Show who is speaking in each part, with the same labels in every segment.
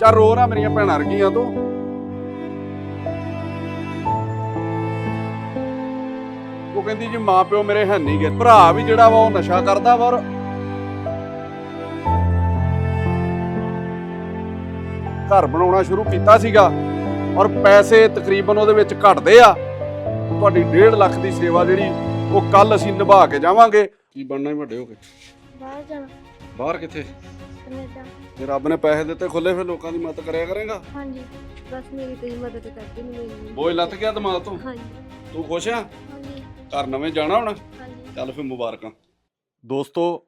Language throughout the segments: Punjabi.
Speaker 1: ਚੱਲ ਰੋ ਨਾ ਮੇਰੀਆਂ ਭੈਣਾਂ ਰਗੀਆਂ ਤੂੰ। ਉਹ ਕਹਿੰਦੀ ਜੀ ਮਾਂ ਪਿਓ ਮੇਰੇ ਹੈ ਨਹੀਂ ਗੇ। ਭਰਾ ਵੀ ਜਿਹੜਾ ਵਾ ਉਹ ਨਸ਼ਾ ਕਰਦਾ ਵਾ ਔਰ ਘਰ ਬਣਾਉਣਾ ਸ਼ੁਰੂ ਕੀਤਾ ਸੀਗਾ ਔਰ ਪੈਸੇ ਤਕਰੀਬਨ ਉਹਦੇ ਵਿੱਚ ਘਟਦੇ ਆ। ਤੁਹਾਡੀ 1.5 ਲੱਖ ਦੀ ਸੇਵਾ ਜਿਹੜੀ ਉਹ ਕੱਲ ਅਸੀਂ ਨਿਭਾ ਕੇ ਜਾਵਾਂਗੇ। ਕੀ ਬਣਨਾ ਹੀ ਵੱਡੇ ਹੋ ਕੇ?
Speaker 2: ਬਾਹਰ ਜਾਣਾ।
Speaker 1: ਬਾਹਰ ਕਿੱਥੇ?
Speaker 2: ਕੈਨੇਡਾ।
Speaker 1: ਜੇ ਰੱਬ ਨੇ ਪੈਸੇ ਦਿੱਤੇ ਖੁੱਲੇ ਫਿਰ ਲੋਕਾਂ ਦੀ ਮਦਦ ਕਰਿਆ ਕਰੇਗਾ?
Speaker 2: ਹਾਂਜੀ। ਬਸ ਮੇਰੀ ਤੁਸੀਂ ਮਦਦ ਕਰਦੀ ਮੈਨੂੰ
Speaker 1: ਬੋਝ ਲੱਤ ਗਿਆ ਦਿਮਾਗ ਤੋਂ?
Speaker 2: ਹਾਂਜੀ।
Speaker 1: ਤੂੰ ਖੁਸ਼ ਆ?
Speaker 2: ਹਾਂਜੀ।
Speaker 1: ਘਰ ਨਵੇਂ ਜਾਣਾ ਹੁਣ?
Speaker 2: ਹਾਂਜੀ।
Speaker 1: ਚੱਲ ਫਿਰ ਮੁਬਾਰਕਾਂ। ਦੋਸਤੋ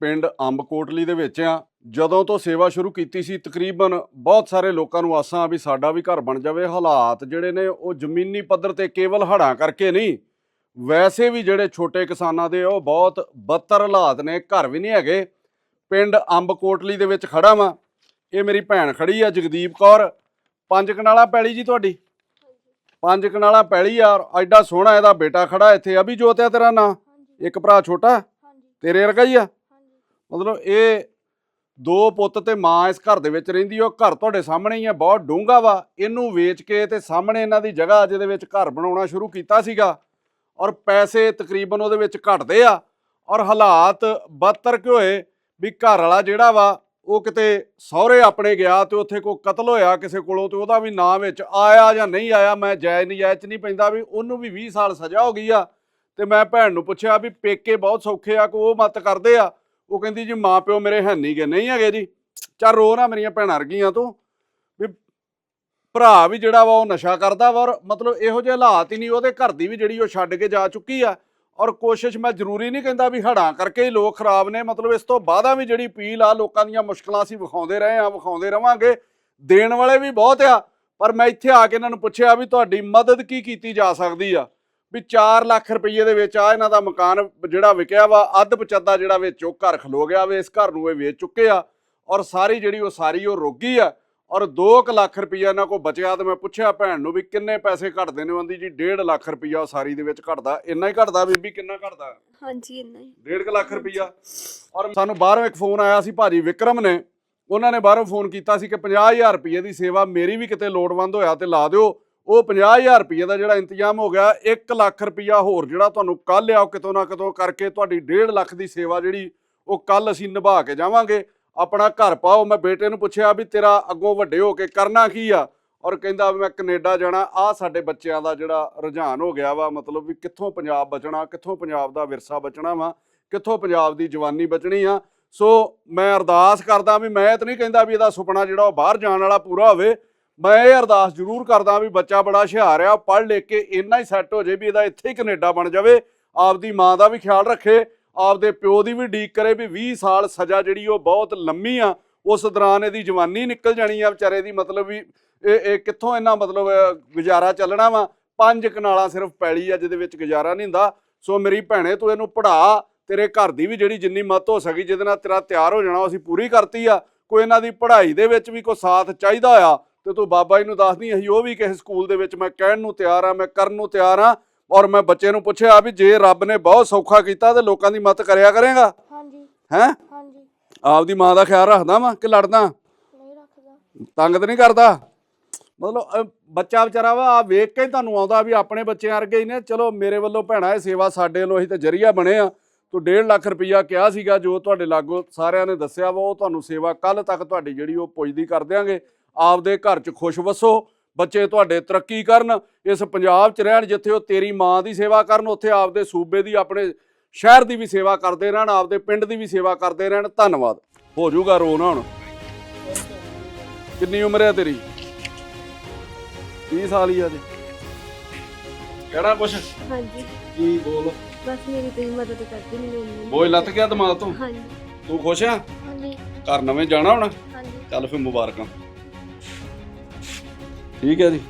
Speaker 1: ਪਿੰਡ ਅੰਬ ਕੋਟਲੀ ਦੇ ਵਿੱਚ ਆ। ਜਦੋਂ ਤੋਂ ਸੇਵਾ ਸ਼ੁਰੂ ਕੀਤੀ ਸੀ ਤਕਰੀਬਨ ਬਹੁਤ ਸਾਰੇ ਲੋਕਾਂ ਨੂੰ ਆਸਾਂ ਵੀ ਸਾਡਾ ਵੀ ਘਰ ਬਣ ਜਾਵੇ। ਹਾਲਾਤ ਜਿਹੜੇ ਨੇ ਉਹ ਜ਼ਮੀਨੀ ਪੱਧਰ ਤੇ ਕੇਵਲ ਹੜਾਂ ਕਰਕੇ ਨਹੀਂ ਵੈਸੇ ਵੀ ਜਿਹੜੇ ਛੋਟੇ ਕਿਸਾਨਾਂ ਦੇ ਉਹ ਬਹੁਤ ਬੱਤਰ ਹਾਲਾਤ ਨੇ ਘਰ ਵੀ ਨਹੀਂ ਹੈਗੇ। ਪਿੰਡ ਅੰਬ ਕੋਟਲੀ ਦੇ ਵਿੱਚ ਖੜਾ ਵਾਂ। ਇਹ ਮੇਰੀ ਭੈਣ ਖੜੀ ਆ ਜਗਦੀਪ ਕੌਰ। ਪੰਜ ਕਨਾਲਾ ਪੈਲੀ ਜੀ ਤੁਹਾਡੀ? ਪੰਜ ਕਨਾਲਾ ਪੈਲੀ ਆ ਔਰ ਐਡਾ ਸੋਹਣਾ ਇਹਦਾ ਬੇਟਾ ਖੜਾ ਇੱਥੇ। ਅਭਿਜੋਤ ਆ ਤੇਰਾ ਨਾਂ? ਇੱਕ ਭਰਾ ਛੋਟਾ? ਤੇਰੇ ਵਰਗਾ ਹੀ ਆ? ਮਤਲਬ ਇਹ ਦੋ ਪੁੱਤ ਤੇ ਮਾਂ ਇਸ ਘਰ ਦੇ ਵਿੱਚ ਰਹਿੰਦੀ ਉਹ ਘਰ ਤੁਹਾਡੇ ਸਾਹਮਣੇ ਹੀ ਆ ਬਹੁਤ ਡੂੰਘਾ ਵਾ। ਇਹਨੂੰ ਵੇਚ ਕੇ ਤੇ ਸਾਹਮਣੇ ਇਹਨਾਂ ਦੀ ਜਗ੍ਹਾ ਜਿਹਦੇ ਵਿੱਚ ਘਰ ਬਣਾਉਣਾ ਸ਼ੁਰੂ ਕੀਤਾ ਸੀਗਾ। ਔਰ ਪੈਸੇ ਤਕਰੀਬਨ ਉਹਦੇ ਵਿੱਚ ਘਟਦੇ ਆ ਔਰ ਹਾਲਾਤ ਬਦਤਰ ਕਿ ਹੋਏ? ਵੀ ਘਰ ਵਾਲਾ ਜਿਹੜਾ ਵਾ, ਉਹ ਕਿਤੇ ਸਹੁਰੇ ਆਪਣੇ ਗਿਆ ਤੇ ਉੱਥੇ ਕੋਈ ਕਤਲ ਹੋਇਆ ਕਿਸੇ ਕੋਲੋਂ ਤੇ ਉਹਦਾ ਵੀ ਨਾਂ ਵਿੱਚ ਆਇਆ ਜਾਂ ਨਹੀਂ ਆਇਆ, ਮੈਂ ਜਾਇਜ਼ ਨਹੀਂ ਜਾਇਜ਼ ਨਹੀਂ ਪੈਂਦਾ ਵੀ ਉਹਨੂੰ ਵੀ 20 ਸਾਲ ਸਜ਼ਾ ਹੋ ਗਈ ਆ। ਤੇ ਮੈਂ ਭੈਣ ਨੂੰ ਪੁੱਛਿਆ ਵੀ ਪੇਕੇ ਬਹੁਤ ਸੌਖੇ ਆ ਕੋ ਉਹ ਮਤ ਕਰਦੇ ਆ? ਉਹ ਕਹਿੰਦੀ ਜੀ ਮਾਂ ਪਿਓ ਮੇਰੇ ਹੈ ਨਹੀਂ ਗੇ, ਨਹੀਂ ਹੈਗੇ ਜੀ। ਚੱਲ ਰੋ ਨਾ ਮੇਰੀਆਂ ਭੈਣਾਂ ਰਗੀਆਂ ਤੋਂ। ਵੀ ਭਰਾ ਵੀ ਜਿਹੜਾ ਵਾ ਉਹ ਨਸ਼ਾ ਕਰਦਾ ਵਾ ਔਰ ਮਤਲਬ ਇਹੋ ਜਿਹੇ ਹਾਲਾਤ ਹੀ ਨਹੀਂ, ਉਹਦੇ ਘਰ ਦੀ ਵੀ ਜਿਹੜੀ ਉਹ ਛੱਡ ਕੇ ਜਾ ਚੁੱਕੀ ਆ। ਔਰ ਕੋਸ਼ਿਸ਼ ਮੈਂ ਜ਼ਰੂਰੀ ਨਹੀਂ ਕਹਿੰਦਾ ਵੀ ਹੜਾਂ ਕਰਕੇ ਹੀ ਲੋਕ ਖਰਾਬ ਨੇ, ਮਤਲਬ ਇਸ ਤੋਂ ਬਾਅਦਾਂ ਵੀ ਜਿਹੜੀ ਅਪੀਲ ਆ, ਲੋਕਾਂ ਦੀਆਂ ਮੁਸ਼ਕਲਾਂ ਅਸੀਂ ਵਿਖਾਉਂਦੇ ਰਹੇ ਆ ਵਿਖਾਉਂਦੇ ਰਵਾਂਗੇ। ਦੇਣ ਵਾਲੇ ਵੀ ਬਹੁਤ ਆ, ਪਰ ਮੈਂ ਇੱਥੇ ਆ ਕੇ ਇਹਨਾਂ ਨੂੰ ਪੁੱਛਿਆ ਵੀ ਤੁਹਾਡੀ ਮਦਦ ਕੀ ਕੀਤੀ ਜਾ ਸਕਦੀ ਆ? ਵੀ 4 ਲੱਖ ਰੁਪਏ ਦੇ ਵਿੱਚ ਆ ਇਹਨਾਂ ਦਾ ਮਕਾਨ ਜਿਹੜਾ ਵਿਕਿਆ ਵਾ, ਅੱਧ ਪਚੱਦਾ ਜਿਹੜਾ ਵਿੱਚ ਉਹ ਘਰ ਖਲੋ ਗਿਆ ਵੇ, ਇਸ ਘਰ ਨੂੰ ਇਹ ਵੇਚ ਚੁੱਕੇ ਆ। ਔਰ ਸਾਰੀ ਜਿਹੜੀ ਉਹ ਸਾਰੀ ਉਹ ਰੋਗੀ ਆ। ਔਰ 2 ਲੱਖ ਰੁਪਈਆ ਇਹਨਾਂ ਕੋ ਬਚਿਆ ਤੇ ਮੈਂ ਪੁੱਛਿਆ ਭੈਣ ਨੂੰ ਵੀ ਕਿੰਨੇ ਪੈਸੇ ਘਟਦੇ ਨੇ ਉਹਦੀ ਜੀ 1.5 ਲੱਖ ਰੁਪਈਆ ਸਾਰੀ ਦੇ ਵਿੱਚ ਘਟਦਾ ਇੰਨਾ ਹੀ ਘਟਦਾ ਬੀਬੀ ਕਿੰਨਾ ਘਟਦਾ?
Speaker 2: ਹਾਂਜੀ ਇੰਨਾ ਹੀ।
Speaker 1: 1.5 ਲੱਖ ਰੁਪਈਆ। ਔਰ ਸਾਨੂੰ ਬਾਹਰੋਂ ਇੱਕ ਫੋਨ ਆਇਆ ਸੀ ਭਾਜੀ ਵਿਕਰਮ ਨੇ ਉਹਨਾਂ ਨੇ ਬਾਹਰੋਂ ਫੋਨ ਕੀਤਾ ਸੀ ਕਿ 50000 ਰੁਪਏ ਦੀ ਸੇਵਾ ਮੇਰੀ ਵੀ ਕਿਤੇ ਲੋੜਵੰਦ ਹੋਇਆ ਤੇ ਲਾ ਦਿਓ ਉਹ 50000 ਰੁਪਏ ਦਾ ਜਿਹੜਾ ਇੰਤਜ਼ਾਮ ਹੋ ਗਿਆ 1 ਲੱਖ ਰੁਪਈਆ ਹੋਰ ਜਿਹੜਾ ਤੁਹਾਨੂੰ ਕੱਲ ਆਓ ਕਿਤੋਂ ਨਾ ਕਿਤੋਂ ਕਰਕੇ ਤੁਹਾਡੀ 1.5 ਲੱਖ ਦੀ ਸੇਵਾ ਜਿਹੜੀ ਉਹ ਕੱਲ ਅਸੀਂ ਨਿਭਾ ਕੇ ਜਾਵਾਂਗੇ। ਆਪਣਾ ਘਰ ਪਾਓ। ਮੈਂ ਬੇਟੇ ਨੂੰ ਪੁੱਛਿਆ ਵੀ ਤੇਰਾ ਅੱਗੋਂ ਵੱਡੇ ਹੋ ਕੇ ਕਰਨਾ ਕੀ ਆ? ਔਰ ਕਹਿੰਦਾ ਵੀ ਮੈਂ ਕੈਨੇਡਾ ਜਾਣਾ। ਆ ਸਾਡੇ ਬੱਚਿਆਂ ਦਾ ਜਿਹੜਾ ਰੁਝਾਨ ਹੋ ਗਿਆ ਵਾ, ਮਤਲਬ ਵੀ ਕਿੱਥੋਂ ਪੰਜਾਬ ਬਚਣਾ, ਕਿੱਥੋਂ ਪੰਜਾਬ ਦਾ ਵਿਰਸਾ ਬਚਣਾ ਵਾ, ਕਿੱਥੋਂ ਪੰਜਾਬ ਦੀ ਜਵਾਨੀ ਬਚਣੀ ਆ। ਸੋ ਮੈਂ ਅਰਦਾਸ ਕਰਦਾ ਵੀ ਮੈਂ ਤਾਂ ਨਹੀਂ ਕਹਿੰਦਾ ਵੀ ਇਹਦਾ ਸੁਪਨਾ ਜਿਹੜਾ ਉਹ ਬਾਹਰ ਜਾਣ ਵਾਲਾ ਪੂਰਾ ਹੋਵੇ। ਮੈਂ ਇਹ ਅਰਦਾਸ ਜ਼ਰੂਰ ਕਰਦਾ ਵੀ ਬੱਚਾ ਬੜਾ ਹੁਸ਼ਿਆਰ ਆ ਪੜ੍ਹ ਲਿਖ ਕੇ ਇੰਨਾ ਹੀ ਸੈੱਟ ਹੋ ਜੇ ਵੀ ਇਹਦਾ ਇੱਥੇ ਹੀ ਕੈਨੇਡਾ ਬਣ ਜਾਵੇ। ਆਪਦੀ ਮਾਂ ਦਾ ਵੀ ਖਿਆਲ ਰੱਖੇ। ਆਪਦੇ ਪਿਓ ਦੀ ਵੀ ਡੀਕ ਕਰੇ ਵੀ 20 ਸਾਲ ਸਜ਼ਾ ਜਿਹੜੀ ਉਹ ਬਹੁਤ ਲੰਮੀ ਆ, ਉਸ ਦੌਰਾਨ ਇਹਦੀ ਜਵਾਨੀ ਨਿਕਲ ਜਾਣੀ ਆ, ਵਿਚਾਰੇ ਦੀ ਮਤਲਬ ਵੀ ਇਹ ਇਹ ਕਿੱਥੋਂ ਇਹਨਾਂ ਮਤਲਬ ਗੁਜ਼ਾਰਾ ਚੱਲਣਾ ਵਾ? ਪੰਜ ਕਨਾਲਾਂ ਸਿਰਫ ਪੈਲੀ ਆ, ਜਿਹਦੇ ਵਿੱਚ ਗੁਜ਼ਾਰਾ ਨਹੀਂ ਹੁੰਦਾ। ਸੋ ਮੇਰੀ ਭੈਣੇ, ਤੂੰ ਇਹਨੂੰ ਪੜ੍ਹਾ, ਤੇਰੇ ਘਰ ਦੀ ਵੀ ਜਿਹੜੀ ਜਿੰਨੀ ਮਤ ਹੋ ਸਕੀ, ਜਿਹਦੇ ਨਾਲ ਤੇਰਾ ਤਿਆਰ ਹੋ ਜਾਣਾ, ਉਹ ਅਸੀਂ ਪੂਰੀ ਕਰਤੀ ਆ। ਕੋਈ ਇਹਨਾਂ ਦੀ ਪੜ੍ਹਾਈ ਦੇ ਵਿੱਚ ਵੀ ਕੋਈ ਸਾਥ ਚਾਹੀਦਾ ਆ, ਤੇ ਤੂੰ ਬਾਬਾ ਜੀ ਨੂੰ ਦੱਸਦੀ, ਅਸੀਂ ਉਹ ਵੀ ਕਿਸੇ ਸਕੂਲ ਦੇ ਵਿੱਚ ਮੈਂ ਕਹਿਣ ਨੂੰ ਤਿਆਰ ਆ, ਮੈਂ ਕਰਨ ਨੂੰ ਤਿਆਰ ਆ। ਔਰ ਮੈਂ ਬੱਚੇ ਨੂੰ ਪੁੱਛਿਆ ਵੀ ਜੇ ਰੱਬ ਨੇ ਬਹੁਤ ਸੌਖਾ ਕੀਤਾ ਤੇ ਲੋਕਾਂ ਦੀ ਮਦਦ ਕਰਿਆ ਕਰੇਗਾ?
Speaker 2: ਹਾਂਜੀ।
Speaker 1: ਹੈ?
Speaker 2: ਹਾਂਜੀ।
Speaker 1: ਆਪਦੀ ਮਾਂ ਦਾ ਖਿਆਲ ਰੱਖਦਾ ਵਾਂ ਕਿ ਲੜਦਾ?
Speaker 2: ਨਹੀਂ ਰੱਖਦਾ।
Speaker 1: ਤੰਗ ਤਾਂ ਨਹੀਂ ਕਰਦਾ? ਮਤਲਬ ਅਹ, ਬੱਚਾ ਵਿਚਾਰਾ ਵਾ ਆ ਵੇਖ ਕੇ ਹੀ ਤੁਹਾਨੂੰ ਆਉਂਦਾ ਵੀ ਆਪਣੇ ਬੱਚੇ ਵਰਗੇ ਹੀ ਨੇ। ਚਲੋ ਮੇਰੇ ਵੱਲੋਂ ਭੈਣਾ ਇਹ ਸੇਵਾ ਸਾਡੇ ਵੱਲੋਂ ਅਸੀਂ ਤਾਂ ਜਰੀਆ ਬਣੇ ਆ। ਤੂੰ 1.5 ਲੱਖ ਰੁਪਈਆ ਕਿਹਾ ਸੀਗਾ ਜੋ ਤੁਹਾਡੇ ਲਾਗੋ ਸਾਰਿਆਂ ਨੇ ਦੱਸਿਆ ਵਾ ਉਹ ਤੁਹਾਨੂੰ ਸੇਵਾ ਕੱਲ ਤੱਕ ਤੁਹਾਡੀ ਜਿਹੜੀ ਉਹ ਪੁੱਜਦੀ ਕਰ ਦਿਆਂਗੇ। ਆਪਦੇ ਘਰ 'ਚ ਖੁਸ਼ ਵਸੋ। ਬੱਚੇ ਤੁਹਾਡੇ ਤਰੱਕੀ ਕਰਨ ਇਸ ਪੰਜਾਬ 'ਚ ਰਹਿਣ ਜਿੱਥੇ ਉਹ ਤੇਰੀ ਮਾਂ ਦੀ ਸੇਵਾ ਕਰਨ ਉੱਥੇ ਆਪਦੇ ਸੂਬੇ ਦੀ ਆਪਣੇ ਸ਼ਹਿਰ ਦੀ ਵੀ ਸੇਵਾ ਕਰਦੇ ਰਹਿਣ ਆਪਦੇ ਪਿੰਡ ਦੀ ਵੀ ਸੇਵਾ ਕਰਦੇ ਰਹਿਣ। ਧੰਨਵਾਦ। ਹੋ ਜਾਊਗਾ ਰੋ ਨਾ ਹੁਣ। ਕਿੰਨੀ ਉਮਰ ਹੈ ਤੇਰੀ? 30 ਸਾਲ ਹੀ ਆ ਜੀ ਕਿਹੜਾ ਕੁਛ?
Speaker 2: ਹਾਂਜੀ।
Speaker 1: ਕੀ ਬੋਲ?
Speaker 2: ਬਸ ਮੇਰੀ ਤੁਸੀਂ ਮਦਦ ਕਰਦੀ ਮੈਨੂੰ
Speaker 1: ਬੋਝ ਲੱਤ ਗਿਆ ਦਿਮਾਗ ਤੋਂ?
Speaker 2: ਹਾਂਜੀ।
Speaker 1: ਤੂੰ ਖੁਸ਼ ਆ?
Speaker 2: ਹਾਂਜੀ।
Speaker 1: ਘਰ ਨਵੇਂ ਜਾਣਾ ਹੁਣ?
Speaker 2: ਹਾਂਜੀ।
Speaker 1: ਚੱਲ ਫਿਰ ਮੁਬਾਰਕਾਂ। ਠੀਕ ਹੈ ਜੀ।